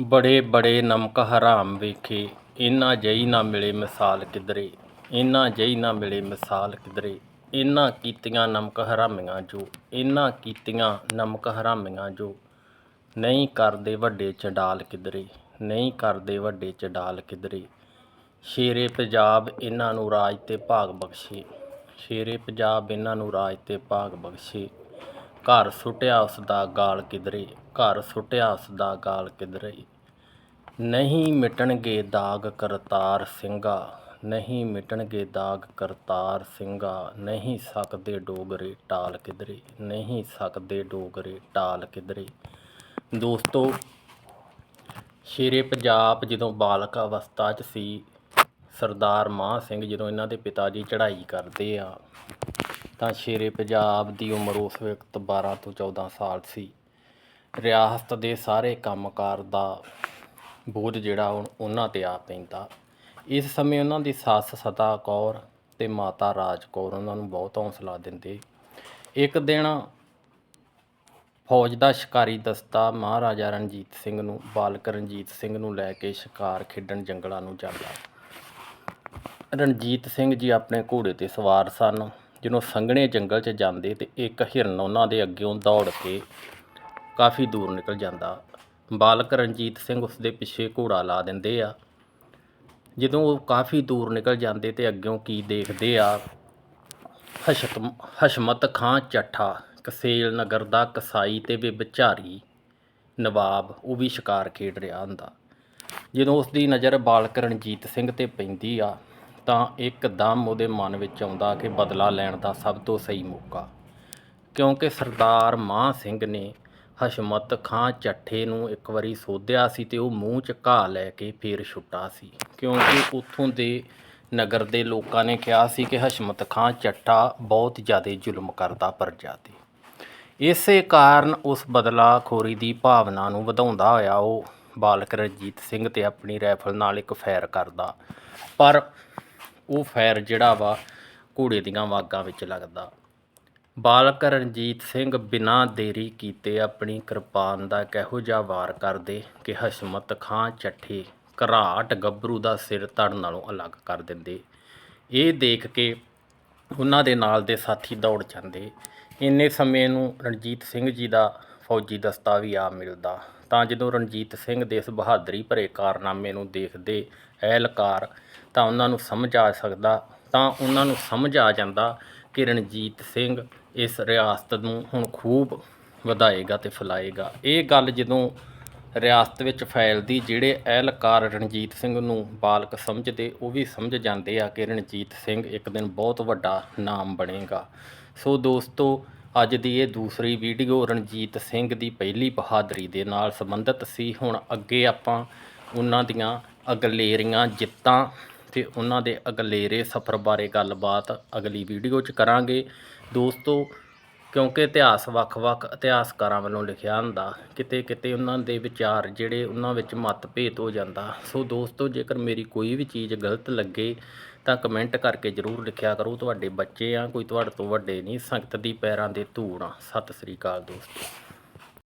ਬੜੇ ਬੜੇ ਨਮਕ ਹਰਾਮ ਵੇਖੇ, ਇਨਾ ਜਈ ਨਾ ਮਿਲੇ ਮਿਸਾਲ ਕਿਧਰੇ ਇਨ੍ਹਾਂ ਜਈ ਨਾ ਮਿਲੇ ਮਿਸਾਲ ਕਿਧਰੇ ਇਨ੍ਹਾਂ ਕੀਤੀਆਂ ਨਮਕ ਹਰਾਮੀਆਂ ਜੋ, ਇਨਾ ਕੀਤੀਆਂ ਨਮਕ ਹਰਾਮੀਆਂ ਜੋ। ਨਹੀਂ ਕਰਦੇ ਵੱਡੇ ਚੰਡਾਲ ਕਿਧਰੇ, ਨਹੀਂ ਕਰਦੇ ਵੱਡੇ ਚੰਡਾਲ ਕਿਧਰੇ। ਸ਼ੇਰੇ ਪੰਜਾਬ ਇਹਨਾਂ ਨੂੰ ਰਾਜ ਤੇ ਭਾਗ ਬਖਸ਼ੇ, ਸ਼ੇਰੇ ਪੰਜਾਬ ਇਹਨਾਂ ਨੂੰ ਰਾਜ ਤੇ ਭਾਗ ਬਖਸ਼ੇ। ਘਰ ਸੁੱਟਿਆ ਉਸ ਦਾ ਗਾਲ ਕਿਧਰੇ, ਘਰ ਸੁੱਟਿਆ ਉਸ ਦਾ ਗਾਲ ਕਿਧਰੇ। ਨਹੀਂ ਮਿਟਣਗੇ ਦਾਗ ਕਰਤਾਰ ਸਿੰਘਾ, ਨਹੀਂ ਮਿਟਣਗੇ ਦਾਗ ਕਰਤਾਰ ਸਿੰਘਾ, ਨਹੀਂ ਸਕਦੇ ਡੋਗਰੇ ਟਾਲ ਕਿਧਰੇ, ਨਹੀਂ ਸਕਦੇ ਡੋਗਰੇ ਟਾਲ ਕਿਧਰੇ। ਦੋਸਤੋ, ਸ਼ੇਰੇ ਪੰਜਾਬ ਜਦੋਂ ਬਾਲਕ ਅਵਸਥਾ 'ਚ ਸੀ, ਸਰਦਾਰ ਮਾਹ ਸਿੰਘ ਜਦੋਂ ਇਹਨਾਂ ਦੇ ਪਿਤਾ ਜੀ ਚੜ੍ਹਾਈ ਕਰਦੇ ਆ ਤਾਂ ਸ਼ੇਰੇ ਪੰਜਾਬ ਦੀ ਉਮਰ ਉਸ ਵਕਤ 12 ਤੋਂ 14 ਸਾਲ ਸੀ। ਰਿਆਸਤ ਦੇ ਸਾਰੇ ਕੰਮਕਾਰ ਦਾ ਬੋਝ ਜਿਹੜਾ ਉਹ- ਉਹਨਾਂ ਤੇ ਆ ਪੈਂਦਾ। ਇਸ ਸਮੇਂ ਉਹਨਾਂ ਦੀ ਸੱਸ ਸਤਾ ਕੌਰ ਤੇ ਮਾਤਾ ਰਾਜ ਕੌਰ ਉਹਨਾਂ ਨੂੰ ਬਹੁਤ ਹੌਸਲਾ ਦਿੰਦੇ। ਇੱਕ ਦਿਨ ਫੌਜ ਦਾ ਸ਼ਿਕਾਰੀ ਦਸਤਾ ਮਹਾਰਾਜਾ ਰਣਜੀਤ ਸਿੰਘ ਨੂੰ, ਬਾਲਕ ਰਣਜੀਤ ਸਿੰਘ ਨੂੰ ਲੈ ਕੇ ਸ਼ਿਕਾਰ ਖੇਡਣ ਜੰਗਲਾਂ ਨੂੰ ਜਾਂਦਾ। ਰਣਜੀਤ ਸਿੰਘ ਜੀ ਆਪਣੇ ਘੋੜੇ ਤੇ ਸਵਾਰ ਸਨ। ਜਦੋਂ ਸੰਘਣੇ ਜੰਗਲ 'ਚ ਜਾਂਦੇ ਤੇ ਇੱਕ ਹਿਰਨ ਉਹਨਾਂ ਦੇ ਅੱਗੇੋਂ ਦੌੜ ਕੇ ਕਾਫੀ ਦੂਰ ਨਿਕਲ ਜਾਂਦਾ। ਬਾਲਕ ਰਣਜੀਤ ਸਿੰਘ ਉਸਦੇ ਪਿੱਛੇ ਘੋੜਾ ਲਾ ਦਿੰਦੇ ਆ। ਜਦੋਂ ਉਹ ਕਾਫੀ ਦੂਰ ਨਿਕਲ ਜਾਂਦੇ ਤੇ ਅੱਗਿਓਂ ਕੀ ਦੇਖਦੇ ਆ? ਹਸ਼ਤ, ਹਸ਼ਮਤ ਖਾਂ ਚੱਠਾ, ਕਸੇਲ ਨਗਰ ਦਾ ਕਸਾਈ ਤੇ ਵਿਭਚਾਰੀ ਨਵਾਬ, ਉਹ ਵੀ ਸ਼ਿਕਾਰ ਖੇਡ ਰਿਹਾ ਹੁੰਦਾ। ਜਦੋਂ ਉਸ ਦੀ ਨਜ਼ਰ ਬਾਲਕ ਰਣਜੀਤ ਸਿੰਘ ਤੇ ਪੈਂਦੀ ਆ ਤਾਂ ਇੱਕਦਮ ਉਹਦੇ ਮਨ ਵਿੱਚ ਆਉਂਦਾ ਕਿ ਬਦਲਾ ਲੈਣ ਦਾ ਸਭ ਤੋਂ ਸਹੀ ਮੌਕਾ। ਕਿਉਂਕਿ ਸਰਦਾਰ ਮਾਹ ਸਿੰਘ ਨੇ ਹਸ਼ਮਤ ਖਾਂ ਚੱਠੇ ਨੂੰ ਇੱਕ ਵਾਰੀ ਸੋਧਿਆ ਸੀ ਤੇ ਉਹ ਮੂੰਹ 'ਚ ਘਾਹ ਲੈ ਕੇ ਫੇਰ ਛੁੱਟਾ ਸੀ। ਕਿਉਂਕਿ ਉੱਥੋਂ ਦੇ ਨਗਰ ਦੇ ਲੋਕਾਂ ਨੇ ਕਿਹਾ ਸੀ ਕਿ ਹਸ਼ਮਤ ਖਾਂ ਚੱਠਾ ਬਹੁਤ ਜ਼ਿਆਦਾ ਜ਼ੁਲਮ ਕਰਦਾ ਪਰਜਾ ਤੇ। ਇਸੇ ਕਾਰਨ ਉਸ ਬਦਲਾਖੋਰੀ ਦੀ ਭਾਵਨਾ ਨੂੰ ਵਧਾਉਂਦਾ ਹੋਇਆ ਉਹ ਬਾਲਕ ਰਣਜੀਤ ਸਿੰਘ ਤੇ ਆਪਣੀ ਰਾਈਫਲ ਨਾਲ ਇੱਕ ਫਾਇਰ ਕਰਦਾ। ਪਰ ਉਹ ਫਾਇਰ ਜਿਹੜਾ ਵਾ ਘੋੜੇ ਦੀਆਂ ਵਾਗਾਂ ਵਿੱਚ ਲੱਗਦਾ। ਬਾਲਕ ਰਣਜੀਤ ਸਿੰਘ ਬਿਨਾਂ ਦੇਰੀ ਕੀਤੇ ਆਪਣੀ ਕਿਰਪਾਨ ਦਾ ਇੱਕ ਜਿਹਾ ਵਾਰ ਕਰਦੇ ਕਿ ਹਸ਼ਮਤ ਖਾਂ ਚੱਠੇ ਘਰਾਟ ਗੱਭਰੂ ਦਾ ਸਿਰ ਧੜ ਨਾਲੋਂ ਅਲੱਗ ਕਰ ਦਿੰਦੇ। ਇਹ ਦੇਖ ਕੇ ਉਹਨਾਂ ਦੇ ਨਾਲ ਦੇ ਸਾਥੀ ਦੌੜ ਜਾਂਦੇ। ਇੰਨੇ ਸਮੇਂ ਨੂੰ ਰਣਜੀਤ ਸਿੰਘ ਜੀ ਦਾ ਫੌਜੀ ਦਸਤਾ ਵੀ ਆ ਮਿਲਦਾ। ਤਾਂ ਜਦੋਂ ਰਣਜੀਤ ਸਿੰਘ ਦੇ ਇਸ ਬਹਾਦਰੀ ਭਰੇ ਕਾਰਨਾਮੇ ਨੂੰ ਦੇਖਦੇ ਅਹਿਲਕਾਰ ਤਾਂ ਉਹਨਾਂ ਨੂੰ ਸਮਝ ਆ ਸਕਦਾ, ਤਾਂ ਉਹਨਾਂ ਨੂੰ ਸਮਝ ਆ ਜਾਂਦਾ ਕਿ ਰਣਜੀਤ ਸਿੰਘ ਇਸ ਰਿਆਸਤ ਨੂੰ ਹੁਣ ਖੂਬ ਵਧਾਏਗਾ ਤੇ ਫੈਲਾਏਗਾ। ਇਹ ਗੱਲ ਜਦੋਂ ਰਿਆਸਤ ਵਿੱਚ ਫੈਲਦੀ, ਜਿਹੜੇ ਅਹਿਲਕਾਰ ਰਣਜੀਤ ਸਿੰਘ ਨੂੰ ਬਾਲਕ ਸਮਝਦੇ, ਉਹ ਵੀ ਸਮਝ ਜਾਂਦੇ ਆ ਕਿ ਰਣਜੀਤ ਸਿੰਘ ਇੱਕ ਦਿਨ ਬਹੁਤ ਵੱਡਾ ਨਾਮ ਬਣੇਗਾ। ਸੋ ਦੋਸਤੋ ਅੱਜ ਦੀ ਇਹ ਦੂਸਰੀ ਵੀਡੀਓ ਰਣਜੀਤ ਸਿੰਘ ਦੀ ਪਹਿਲੀ ਬਹਾਦਰੀ ਦੇ ਨਾਲ ਸੰਬੰਧਿਤ ਸੀ। ਹੁਣ ਅੱਗੇ ਆਪਾਂ ਉਹਨਾਂ ਦੀਆਂ ਅਗਲੇਰੀਆਂ ਜਿੱਤਾਂ ਤੇ ਉਹਨਾਂ ਦੇ ਅਗਲੇਰੇ ਸਫ਼ਰ ਬਾਰੇ ਗੱਲਬਾਤ ਅਗਲੀ ਵੀਡੀਓ 'ਚ ਕਰਾਂਗੇ। ਦੋਸਤੋ ਕਿਉਂਕਿ ਇਤਿਹਾਸ ਵੱਖ-ਵੱਖ ਇਤਿਹਾਸਕਾਰਾਂ ਵੱਲੋਂ ਲਿਖਿਆ ਹੁੰਦਾ, ਕਿਤੇ ਕਿਤੇ ਉਹਨਾਂ ਦੇ ਵਿਚਾਰ ਜਿਹੜੇ ਉਹਨਾਂ ਵਿੱਚ ਮਤਭੇਦ ਹੋ ਜਾਂਦਾ। ਸੋ ਦੋਸਤੋ, ਜੇਕਰ ਮੇਰੀ ਕੋਈ ਵੀ ਚੀਜ਼ ਗਲਤ ਲੱਗੇ, ਤਾਂ ਕਮੈਂਟ ਕਰਕੇ ਜਰੂਰ ਲਿਖਿਆ ਕਰੋ। ਤੁਹਾਡੇ ਬੱਚੇ ਆ, ਕੋਈ ਤੁਹਾਡੇ ਤੋਂ ਵੱਡੇ ਨਹੀਂ, ਸੰਗਤ ਦੀ ਪੈਰਾਂ ਦੇ ਧੂੜ ਆ। ਸਤਿ ਸ੍ਰੀ ਅਕਾਲ ਦੋਸਤੋ।